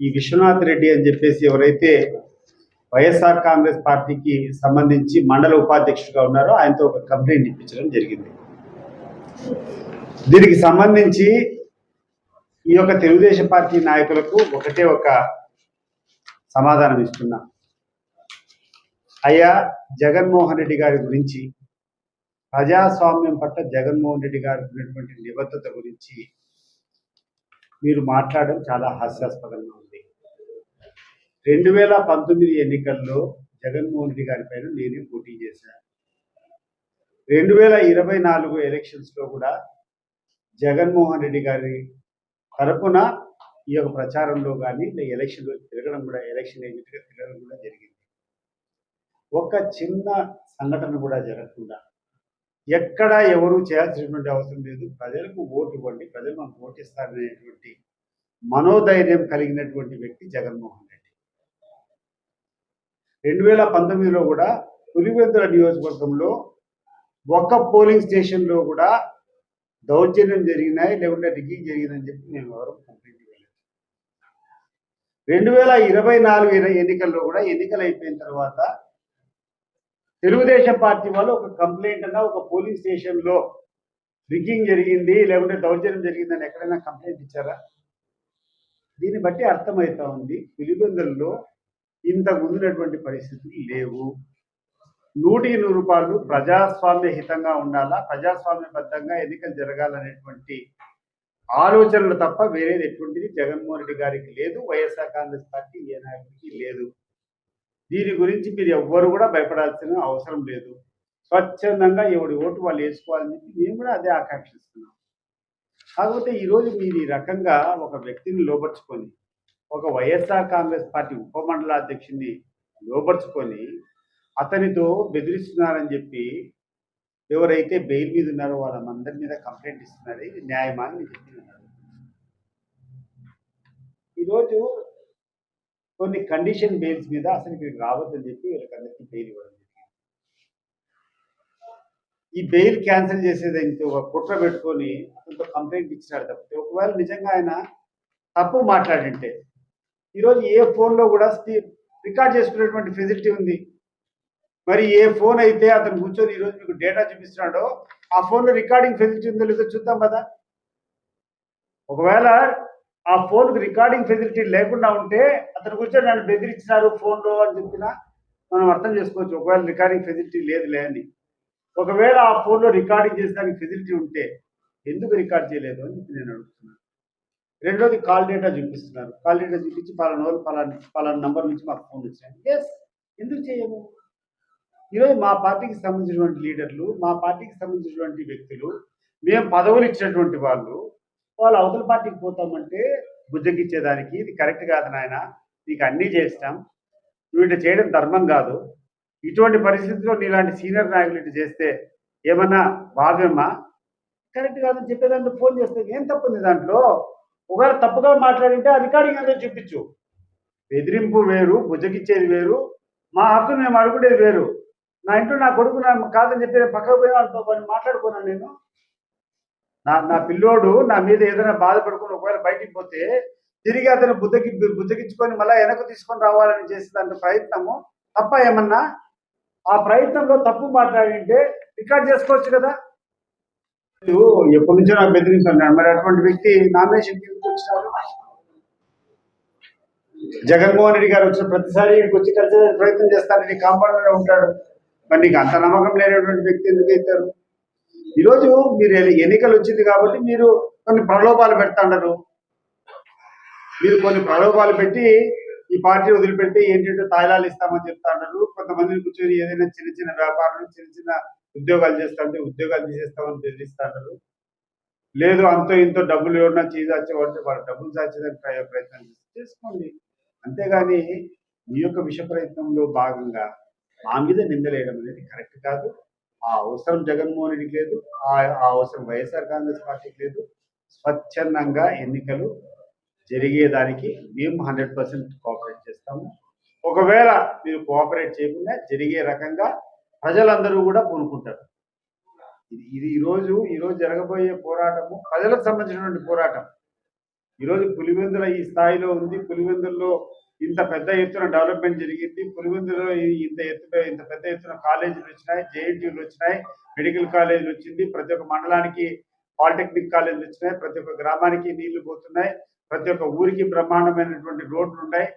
ఈ విశ్వనాథ్ రెడ్డి అని చెప్పేసి ఎవరైతే వైఎస్ఆర్ కాంగ్రెస్ పార్టీకి సంబంధించి మండల ఉపాధ్యక్షుడిగా ఉన్నారో ఆయనతో ఒక కంప్లైంట్ ఇప్పించడం జరిగింది. దీనికి సంబంధించి ఈ యొక్క తెలుగుదేశం పార్టీ నాయకులకు ఒకటే ఒక సమాధానం ఇస్తున్నా. అయ్యా జగన్మోహన్ రెడ్డి గారి గురించి ప్రజాస్వామ్యం పట్ల జగన్మోహన్ రెడ్డి గారికి ఉన్నటువంటి నిబద్ధత గురించి మీరు మాట్లాడడం చాలా హాస్యాస్పదంగా ఉంది. రెండు వేల పంతొమ్మిది ఎన్నికల్లో జగన్మోహన్ రెడ్డి గారి పైన నేనే పోటీ చేశాను రెండు వేల ఇరవై నాలుగు ఎలక్షన్స్లో కూడా జగన్మోహన్ రెడ్డి గారి తరపున ఈ యొక్క ప్రచారంలో కానీ ఎలక్షన్లో తిరగడం కూడా ఎలక్షన్ ఏజెంట్గా తిరగడం కూడా జరిగింది. ఒక చిన్న సంఘటన కూడా జరగకుండా ఎక్కడ ఎవరు చేయాల్సినటువంటి అవసరం లేదు ప్రజలకు ఓటు ఇవ్వండి ప్రజలు మనకు ఓటిస్తారనేటువంటి మనోధైర్యం కలిగినటువంటి వ్యక్తి జగన్మోహన్ రెండు వేల పంతొమ్మిదిలో కూడా పులివెందుల నియోజకవర్గంలో ఒక్క పోలింగ్ స్టేషన్లో కూడా దౌర్జన్యం జరిగినాయి లేకుంటే రిగ్గింగ్ జరిగిందని చెప్పి మేము ఎవరు కంప్లైంట్ ఇవ్వలేదు. రెండు వేల ఇరవై నాలుగు ఎన్నికల్లో కూడా ఎన్నికలు అయిపోయిన తర్వాత తెలుగుదేశం పార్టీ వాళ్ళు ఒక కంప్లైంట్ అన్న ఒక పోలింగ్ స్టేషన్లో రిగ్గింగ్ జరిగింది లేకుంటే దౌర్జన్యం జరిగిందని ఎక్కడైనా కంప్లైంట్ ఇచ్చారా? దీన్ని బట్టి అర్థమవుతా ఉంది పులిబెందుల్లో ఇంత ముందున్నటువంటి పరిస్థితులు లేవు. నూటికి నూరు రూపాయలు ప్రజాస్వామ్య హితంగా ఉండాలా? ప్రజాస్వామ్యబద్ధంగా ఎన్నికలు జరగాలనేటువంటి ఆలోచనలు తప్ప వేరేది ఎటువంటిది జగన్మోహన్ రెడ్డి గారికి లేదు. వైఎస్ఆర్ కాంగ్రెస్ పార్టీ ఏ నాయకుడికి లేదు. దీని గురించి మీరు ఎవ్వరు కూడా భయపడాల్సిన అవసరం లేదు. స్వచ్ఛందంగా ఎవడి ఓటు వాళ్ళు వేసుకోవాలని చెప్పి మేము కూడా అదే ఆకాంక్షిస్తున్నాం. కాకపోతే ఈరోజు మీరు ఈ రకంగా ఒక వ్యక్తిని లోపరుచుకొని ఒక వైఎస్ఆర్ కాంగ్రెస్ పార్టీ ఉపమండలాధ్యక్షుడిని లోపరుచుకొని అతనితో బెదిరిస్తున్నారని చెప్పి ఎవరైతే బెయిల్ మీద ఉన్నారో వాళ్ళందరి మీద కంప్లైంట్ ఇస్తున్నారు. ఇది న్యాయమా అని నేను చెప్తున్నాను ఈరోజు కొన్ని కండిషన్ బెయిల్స్ మీద అసలు ఇక్కడికి రావద్దని చెప్పి వీళ్ళకందరికీ బెయిల్ ఇవ్వడం ఈ బెయిల్ క్యాన్సిల్ చేసేది ఒక కుట్ర పెట్టుకొని అతనితో కంప్లైంట్ ఇచ్చినాడు తప్పితే ఒకవేళ నిజంగా ఆయన తప్పు మాట్లాడింటే ఈరోజు ఏ ఫోన్లో కూడా రికార్డ్ చేసుకునేటువంటి ఫెసిలిటీ ఉంది. మరి ఏ ఫోన్ అయితే అతను కూర్చొని ఈరోజు మీకు డేటా చూపిస్తున్నాడో ఆ ఫోన్లో రికార్డింగ్ ఫెసిలిటీ ఉందో లేదో చూద్దాం కదా ఒకవేళ ఆ ఫోన్కి రికార్డింగ్ ఫెసిలిటీ లేకుండా ఉంటే అతను కూర్చొని నన్ను బెదిరించినారు ఫోన్లో అని చెప్పినా మనం అర్థం చేసుకోవచ్చు. ఒకవేళ రికార్డింగ్ ఫెసిలిటీ లేదులే అని. ఒకవేళ ఆ ఫోన్లో రికార్డింగ్ చేసడానికి ఫెసిలిటీ ఉంటే ఎందుకు రికార్డ్ చేయలేదు అని చెప్పి నేను అడుగుతున్నాను రెండోది కాల్ డేటా చూపిస్తున్నారు. కాల్ డేటా చూపించి పలానా రోజు పలానా పలానా నంబర్ నుంచి మాకు ఫోన్ వచ్చినాయి ఎస్ ఎందుకు చేయము? ఈరోజు మా పార్టీకి సంబంధించినటువంటి లీడర్లు మా పార్టీకి సంబంధించినటువంటి వ్యక్తులు మేము పదవులు ఇచ్చినటువంటి వాళ్ళు వాళ్ళు అవతల పార్టీకి పోతామంటే బుజ్జగిచ్చేదానికి ఇది కరెక్ట్ కాదు నాయన నీకు అన్నీ చేస్తాం. నువ్వు ఇట్లా చేయడం ధర్మం కాదు. ఇటువంటి పరిస్థితుల్లో నీలాంటి సీనియర్ నాయకులు ఇటు చేస్తే ఏమన్నా భావ్యమా? కరెక్ట్ కాదని చెప్పేదాంట్లో ఫోన్ చేస్తే ఏం తప్పుంది దాంట్లో? ఒకవేళ తప్పుగా మాట్లాడింటే రికార్డింగ్ అంతా చూపించు. బెదిరింపు వేరు బుజ్జగిచ్చేది వేరు మా హక్కు మేము అడుగుడేది వేరు. నా ఇంట్లో నా కొడుకు నా కాదని చెప్పి నేను పక్కకు పోయిన వాళ్ళతో మాట్లాడుకున్నాను నేను? నా నా పిల్లోడు నా మీద ఏదైనా బాధపడుకుని ఒకవేళ బయటికి పోతే తిరిగి అతను బుద్ధకి బుద్ధగించుకొని మళ్ళీ వెనక్కు తీసుకొని రావాలని చేసే దాంట్లో ప్రయత్నము. తప్ప ఏమన్నా? ఆ ప్రయత్నంలో తప్పు మాట్లాడింటే రికార్డ్ చేసుకోవచ్చు కదా? ఎప్పటి నుంచో నాకు బెదిరించాను. మరి అటువంటి వ్యక్తి నామినేషన్ వచ్చినారు జగన్మోహన్ రెడ్డి గారు వచ్చిన ప్రతిసారి ఇక్కడికి వచ్చి కలిసే ప్రయత్నం చేస్తాను. నీ ఉంటాడు. మరి నీకు అంత నమ్మకం లేనటువంటి వ్యక్తి ఎందుకు అవుతారు? ఈరోజు మీరు ఎన్నికలు వచ్చింది కాబట్టి మీరు కొన్ని ప్రలోభాలు పెడతాండరు మీరు కొన్ని ప్రలోభాలు పెట్టి ఈ పార్టీ వదిలిపెట్టి ఏంటంటే తాయిలాలు ఇస్తామని చెప్తా కొంతమందిని కూర్చొని ఏదైనా చిన్న చిన్న వ్యాపారాలు చిన్న చిన్న ఉద్యోగాలు చేస్తామంటే ఉద్యోగాలు తీసేస్తామని బెదిరిస్తా ఉంటారు లేదు అంతో ఇంతో డబ్బులు ఎవరన్నా చీదాచేవాడితే వాళ్ళు డబ్బులు దాచేదానికి ప్రయత్నం చేసుకోండి. అంతేగాని మీ యొక్క విష ప్రయత్నంలో భాగంగా మా మీద నిందలేయడం అనేది కరెక్ట్ కాదు. ఆ అవసరం జగన్మోహన్ రెడ్డికి లేదు. ఆ ఆ అవసరం వైఎస్ఆర్ కాంగ్రెస్ పార్టీకి లేదు. స్వచ్ఛందంగా ఎన్నికలు జరిగేదానికి మేము హండ్రెడ్ పర్సెంట్ కోఆపరేట్ చేస్తాము. ఒకవేళ మీరు కోఆపరేట్ చేయకుండా జరిగే రకంగా ప్రజలందరూ కూడా పూనుకుంటారు. ఇది ఇది ఈరోజు ఈరోజు జరగబోయే పోరాటము ప్రజలకు సంబంధించినటువంటి పోరాటం. ఈరోజు పులివెందుల ఈ స్థాయిలో ఉంది. పులివెందుల్లో ఇంత పెద్ద ఎత్తున డెవలప్మెంట్ జరిగింది. పులివెందులో ఇంత ఎత్తు ఇంత పెద్ద ఎత్తున కాలేజీలు వచ్చినాయి జేఎన్టీలు వచ్చినాయి మెడికల్ కాలేజీలు వచ్చింది. ప్రతి ఒక్క మండలానికి పాలిటెక్నిక్ కాలేజీలు వచ్చినాయి. ప్రతి ఒక్క గ్రామానికి నీళ్ళు పోతున్నాయి. ప్రతి ఒక్క ఊరికి బ్రహ్మాండమైనటువంటి రోడ్లు ఉన్నాయి.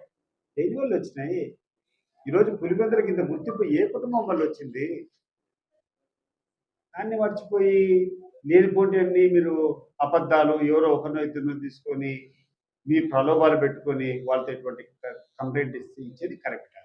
దేని వల్ల వచ్చినాయి? ఈరోజు పులివెందులకు ఇంత గుర్తింపు ఏ కుటుంబం వల్ల వచ్చింది? దాన్ని మర్చిపోయి లేనిపోటీ అన్ని మీరు అబద్ధాలు ఎవరో ఒకరినో ఇద్దరినో తీసుకొని మీ ప్రలోభాలు పెట్టుకొని వాళ్ళతో ఇటువంటి కంప్లైంట్ ఇస్తే ఇచ్చేది కరెక్ట్